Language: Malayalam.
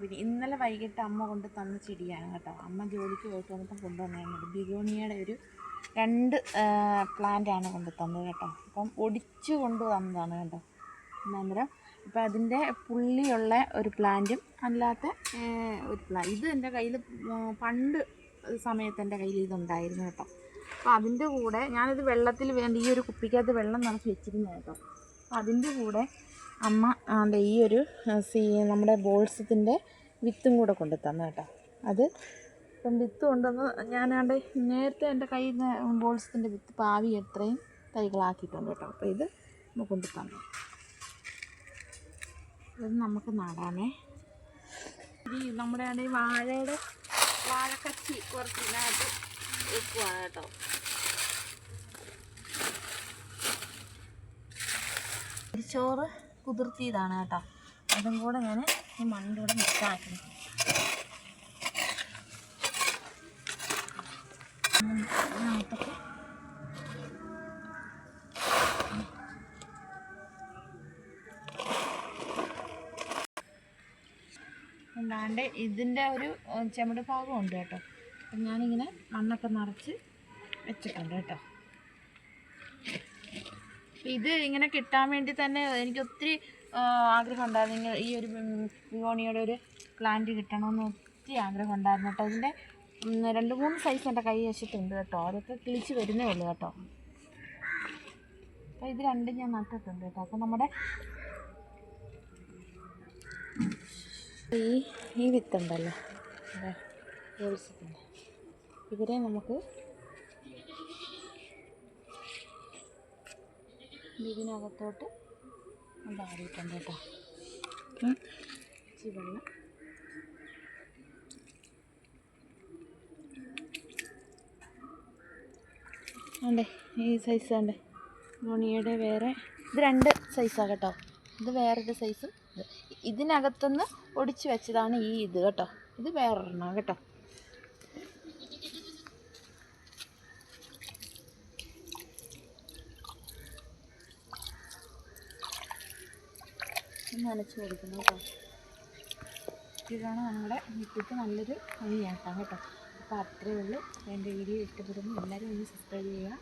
പിന്നെ ഇന്നലെ വൈകിട്ട് അമ്മ കൊണ്ട് തന്ന ചെടിയാണ് കേട്ടോ. അമ്മ ജോലിക്ക് പോയിട്ട് വന്നപ്പോൾ കൊണ്ടുവന്നതാണ് ബിഗോണിയയുടെ ഒരു രണ്ട് പ്ലാന്റാണ് കൊണ്ട് തന്നത് കേട്ടോ. അപ്പം ഒടിച്ച് കൊണ്ട് കേട്ടോ. അന്നേരം ഇപ്പം അതിന്റെ പുള്ളിയുള്ള ഒരു പ്ലാന്റും അല്ലാത്ത ഒരു പ്ലാ ഇത് എന്റെ കയ്യിൽ പണ്ട് സമയത്ത് എന്റെ കയ്യിൽ ഇതുണ്ടായിരുന്നു കേട്ടോ. അപ്പോൾ അതിന്റെ കൂടെ ഞാനിത് വെള്ളത്തിൽ വേണ്ടി ഈ ഒരു കുപ്പിക്കകത്ത് വെള്ളം നിറച്ച് വെച്ചിരുന്നു കേട്ടോ. അതിന്റെ കൂടെ അമ്മ ആണ്ട് ഈ ഒരു സി നമ്മുടെ ബോൾസത്തിന്റെ വിത്തും കൂടെ കൊണ്ട് തന്നു കേട്ടോ. അത് ഇപ്പം വിത്ത് കൊണ്ടുവന്ന് ഞാനാണ്ട് നേരത്തെ എന്റെ കയ്യിൽ നിന്ന് ബോൾസത്തിന്റെ വിത്ത് പാവി എത്രയും തൈകളാക്കിയിട്ടുണ്ട് കേട്ടോ. അപ്പോൾ ഇത് കൊണ്ട് തന്നു ഇത് നമുക്ക് നടാമേ. ഈ നമ്മുടെ ഈ വാഴയുടെ വാഴക്കച്ചി കുറച്ച് ഇതിനകത്ത് വെക്കുവാണ് കേട്ടോ. ചോറ് കുതിർത്തിയതാണ് കേട്ടോ. അതും കൂടെ ഞാൻ ഈ മണ്ണിന്റെ കൂടെ മിക്സാക്കി അതിനകത്തൊക്കെ അല്ലാണ്ട് ഇതിന്റെ ഒരു ചെമട് ഭാഗം ഉണ്ട് കേട്ടോ. അപ്പം ഞാനിങ്ങനെ മണ്ണൊക്കെ നിറച്ച് വെച്ചിട്ടുണ്ട് കേട്ടോ. ഇത് ഇങ്ങനെ കിട്ടാൻ വേണ്ടി തന്നെ എനിക്ക് ഒത്തിരി ആഗ്രഹം ഉണ്ടായിരുന്നു ഈ ഒരു വിവോണിയുടെ ഒരു പ്ലാന്റ് കിട്ടണമെന്ന് ഒത്തിരി ആഗ്രഹം ഉണ്ടായിരുന്നു കേട്ടോ. ഇതിന്റെ രണ്ട് മൂന്ന് സൈസ് എന്റെ കൈ വശത്തുണ്ട് കേട്ടോ. അതൊക്കെ കിളിച്ച് വരുന്നേ ഉള്ളൂ കേട്ടോ. അപ്പോൾ ഇത് രണ്ടും ഞാൻ നട്ടിട്ടുണ്ട് കേട്ടോ. അപ്പോൾ നമ്മുടെ ഈ ഈ വിത്തുണ്ടല്ലോ. ഇവരെ നമുക്ക് ഇതിനകത്തോട്ട് ഉണ്ടാടിയിട്ടുണ്ട് കേട്ടോ. ഇച്ചിരി വെള്ളം. ആണ്ടേ ഈ സൈസ് ആണ്ടേ. ഗുണിയുടെ വേറെ. ഇത് രണ്ട് സൈസാണ് കേട്ടോ. ഇത് വേറൊരു സൈസും ഇത്. ഇതിനകത്തുനിന്ന് ഒടിച്ച് വെച്ചതാണ് ഈ ഇത് കേട്ടോ. ഇത് വേറൊരെണ്ണം കേട്ടോ. നനച്ച് കൊടുക്കണം കേട്ടോ. ഇതാണ് നമ്മുടെ വിത്തിട്ട് നല്ലൊരു ഭംഗിയാക്കാം കേട്ടോ. അപ്പോൾ അത്രയേ ഉള്ളൂ. എന്റെ വീഡിയോ ഇഷ്ടപ്പെടുന്നു. എല്ലാവരും ഒന്ന് സബ്സ്ക്രൈബ് ചെയ്യുക